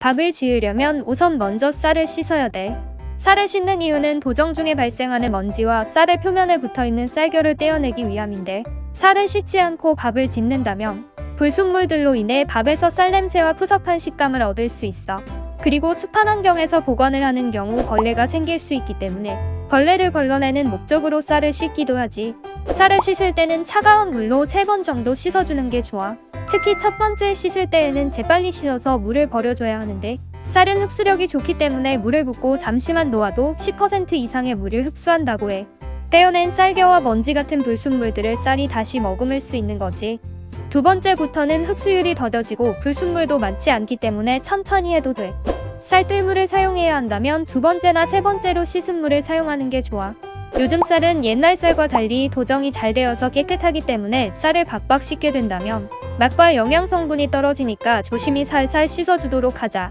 밥을 지으려면 우선 먼저 쌀을 씻어야 돼. 쌀을 씻는 이유는 도정 중에 발생하는 먼지와 쌀의 표면에 붙어 있는 쌀결을 떼어내기 위함인데 쌀을 씻지 않고 밥을 짓는다면 불순물들로 인해 밥에서 쌀 냄새와 푸석한 식감을 얻을 수 있어. 그리고 습한 환경에서 보관을 하는 경우 벌레가 생길 수 있기 때문에 벌레를 걸러내는 목적으로 쌀을 씻기도 하지. 쌀을 씻을 때는 차가운 물로 3번 정도 씻어주는 게 좋아. 특히 첫 번째 씻을 때에는 재빨리 씻어서 물을 버려줘야 하는데 쌀은 흡수력이 좋기 때문에 물을 붓고 잠시만 놓아도 10% 이상의 물을 흡수한다고 해. 떼어낸 쌀겨와 먼지 같은 불순물들을 쌀이 다시 머금을 수 있는 거지. 두 번째부터는 흡수율이 더뎌지고 불순물도 많지 않기 때문에 천천히 해도 돼. 쌀뜨물을 사용해야 한다면 두 번째나 세 번째로 씻은 물을 사용하는 게 좋아. 요즘 쌀은 옛날 쌀과 달리 도정이 잘 되어서 깨끗하기 때문에 쌀을 박박 씻게 된다면 맛과 영양 성분이 떨어지니까 조심히 살살 씻어주도록 하자.